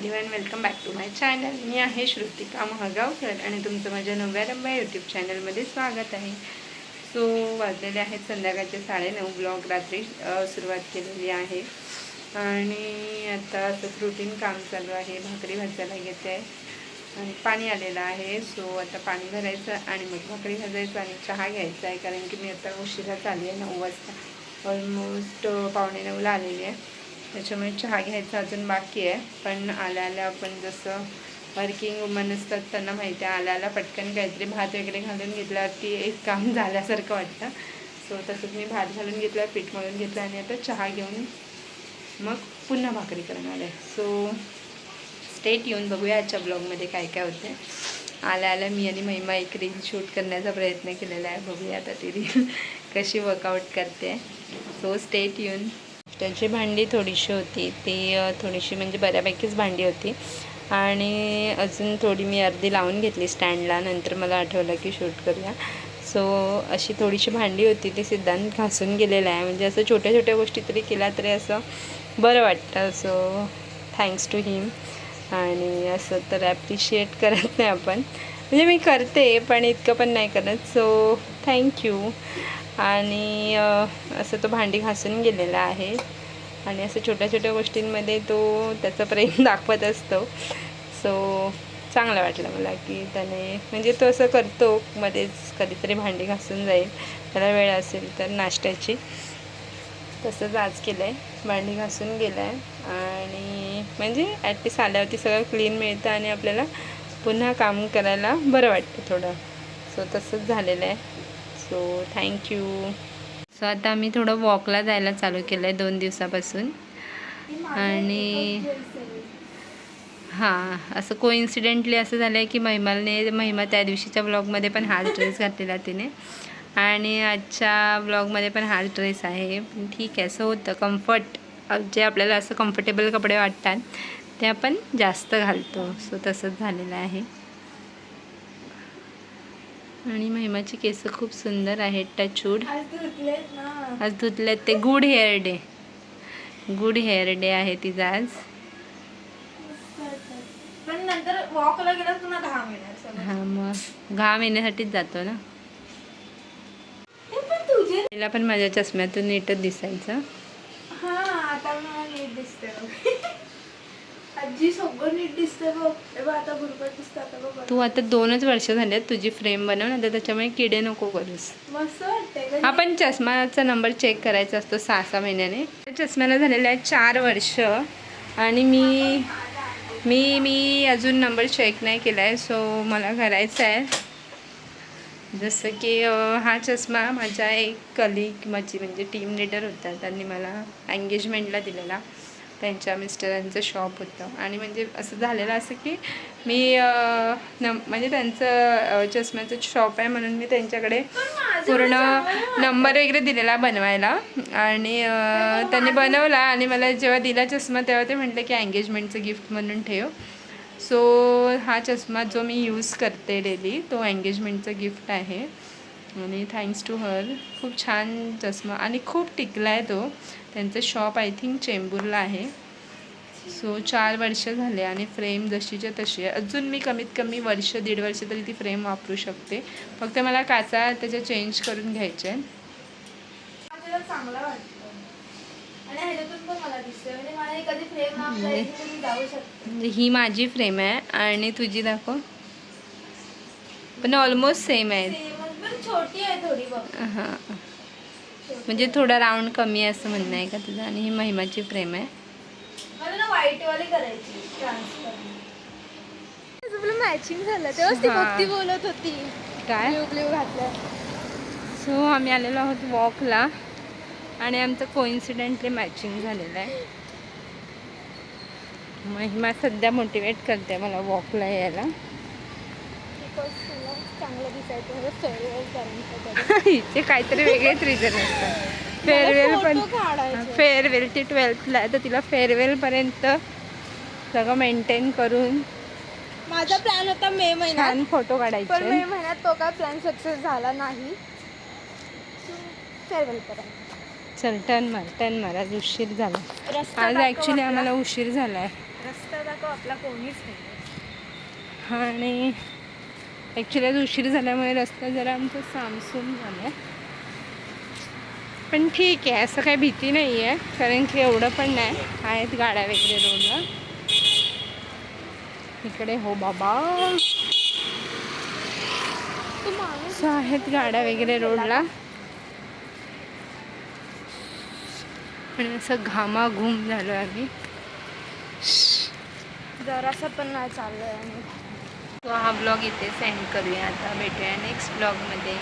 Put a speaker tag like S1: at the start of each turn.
S1: Everyone welcome back to my channel मी आहे श्रुतिका महागावकर आणि तुमचं माझ्या नव्या रंबा यूट्यूब चॅनलमध्ये स्वागत आहे. सो वाजलेले आहेत संध्याकाळचे साडेनऊ. ब्लॉग रात्री सुरुवात केलेली आहे. आणि आता असंच रुटीन काम चालू आहे. भाकरी भाजायला घेते. आणि पाणी आलेलं आहे. सो आता पाणी भरायचं आणि मग भाकरी भाजायचं आणि चहा घ्यायचा आहे. कारण की मी आता उशिरा चालली आहे नऊ वाजता. ऑलमोस्ट पावणे नऊला आलेली आहे. त्याच्यामुळे चहा घ्यायचा अजून बाकी आहे. पण आल्या आल्या आपण जसं वर्किंग वुमन असतात त्यांना माहिती आहे आल्या आल्या पटकन काहीतरी भात वगैरे घालून घेतल्यावरती एक काम झाल्यासारखं वाटतं. सो तसंच मी भात घालून घेतला पीठ मळून घेतलं आणि आता चहा घेऊन मग पुन्हा भाकरी करणार आहे. सो स्टेट येऊन बघूया आजच्या ब्लॉगमध्ये काय काय होते. आल्या आल्या मी आणि महिमा एक रील शूट करण्याचा प्रयत्न केलेला आहे. बघूया आता ती रील कशी वर्कआउट करते. सो स्टेट येऊन त्याची भांडी थोडीशी होती. ती थोडीशी म्हणजे बऱ्यापैकीच भांडी होती. आणि अजून थोडी मी अर्धी लावून घेतली स्टँडला. नंतर मला आठवलं की शूट करूया. सो अशी थोडीशी भांडी होती. ती सिद्धांत घासून गेलेलं आहे. म्हणजे असं छोट्या छोट्या गोष्टी तरी केल्या तरी असं बरं वाटतं. सो थँक्स टू हिम आणि असं तर ॲप्रिशिएट करत नाही आपण. म्हणजे मी करते पण इतकं पण नाही करत. सो थँक्यू आणि असं तो भांडी घासून गेलेला आहे. आणि असं छोट्या छोट्या गोष्टींमध्ये तो त्याचं प्रेम दाखवत असतो. सो चांगलं वाटलं मला की त्याने म्हणजे तो असं करतो मध्येच कधीतरी भांडी घासून जाईल. त्याला वेळ असेल तर नाश्त्याची. तसंच आज केलं आहे भांडी घासून गेलं आहे आणि म्हणजे ॲटलीस्ट आल्यावरती सगळं क्लीन मिळतं आणि आपल्याला पुन्हा काम करायला बरं वाटतं थोडं. सो तसंच झालेलं आहे. सो थँक्यू सो आता आम्ही थोडं वॉकला जायला चालू केलं आहे दोन दिवसापासून. आणि हां असं कोइन्सिडेंटली असं झालं आहे की महिमाने महिमा त्या दिवशीच्या ब्लॉगमध्ये पण हाच ड्रेस घातलेला तिने. आणि आजच्या ब्लॉगमध्ये पण हाच ड्रेस आहे. पण ठीक आहे असं होतं. कम्फर्ट जे आपल्याला असं कम्फर्टेबल कपडे वाटतात ते आपण जास्त घालतो. सो तसंच झालेलं आहे. आणि महिमाची केस खूप सुंदर आहेत. टचूड
S2: आज धुतलेत
S1: धुतल्यात ते good hair day. Good hair day आहे तिचा आज. हां मग घाम येण्यासाठीच जातो ना. तिला पण माझ्या चष्म्यातून नीटच दिसायचं
S2: हा आता मला नीट दिसते बघ आजी सगळं नीट दिसते बघ. हे बघ आता गुरबट दिसतं आता बघ
S1: तू आता दोनच वर्ष झाली आहेत तुझी फ्रेम बनव ना तर त्याच्यामुळे किडे नको करूस.
S2: मस्त वाटते का
S1: आपण चष्माचा नंबर चेक करायचा असतो सहा सहा महिन्याने. चष्म्याला झालेलं आहे चार वर्ष आणि मी मी मी अजून नंबर चेक नाही केला आहे सो मला करायचं आहे जसं की हा चष्मा माझ्या एक कलिग माझी म्हणजे टीम लीडर होता त्यांनी मला एंगेजमेंटला दिलेला. त्यांच्या मिस्टरांचं शॉप होतं. आणि म्हणजे असं झालेलं असं की मी नम न म्हणजे त्यांचं चष्म्याचं शॉप आहे म्हणून मी त्यांच्याकडे पूर्ण नंबर वगैरे दिलेला बनवायला. आणि त्यांनी बनवला आणि मला जेव्हा दिला चष्मा तेव्हा ते म्हटलं की एंगेजमेंटचं गिफ्ट म्हणून ठेव. सो हा चष्मा जो मी यूज करते डेली तो एंगेजमेंटचं गिफ्ट आहे. आणि थँक्स टू हर खूप छान चष्मा. आणि खूप टिकला आहे तो. त्यांचं शॉप आय थिंक चेंबूरला आहे. सो चार वर्ष झाले आणि फ्रेम जशीच्या तशी आहे. अजून मी कमीत कमी वर्ष दीड वर्ष तरी ती फ्रेम वापरू शकते. फक्त मला काचा त्याच्या चेंज करून घ्यायच्या
S2: चांगला मला दिसते म्हणजे हे
S1: माझी फ्रेम आहे आणि तुझी दाखव. पण ऑलमोस्ट सेम आहे
S2: आहे
S1: हां. म्हणजे थोडा राऊंड कमी आहे असं म्हणणं आहे का तुझं? आणि ही महिमाची फ्रेम आहे.
S2: मला ना व्हाईट वाली करायची ट्रान्सफर आपलं मॅचिंग झालं. तेव्हाच ती. भक्ती बोलत होती.
S1: काय?
S2: घातलं.
S1: सो आम्ही आलेलो आहोत वॉकला आणि आमचं कोइन्सिडेंटली मॅचिंग झालेलं आहे. महिमा सध्या मोटिवेट करते मला वॉकला यायला
S2: चांगलं दिसायचं म्हणजे फेअरवेल करायचं
S1: हिचे काहीतरी वेगळेच रिझन असतात फेअरवेल पण
S2: काढायचं.
S1: फेअरवेल ती ट्वेल्थला तर तिला फेअरवेलपर्यंत सगळं मेंटेन करून
S2: माझा प्लॅन होता मे महिन्यात.
S1: फोटो
S2: पण मे
S1: काढायचे
S2: महिन्यात तो काय प्लॅन सक्सेस झाला नाही.
S1: चल टर्न मार टर्न मार. आज उशीर झाला. आज ॲक्च्युली. आम्हाला उशीर झाला आहे
S2: रस्ता दाखव आपला कोणीच नाही
S1: आणि ॲक्च्युली आज उशीर झाल्यामुळे रस्ता जरा आमचा सामसूम झाला आहे पण ठीक आहे असं काही भीती नाही आहे कारण की एवढं पण नाही. आहेत गाड्या वगैरे रोडला इकडे हो बाबा.
S2: माणूस
S1: आहेत गाड्या वगैरे रोडला. आणि असं घामाघूम झालो आम्ही.
S2: जरासा पण नाही चाललंय आम्ही.
S1: तो हा ब्लॉग इथे सेंड करूया. आता भेटूया नेक्स्ट ब्लॉगमध्ये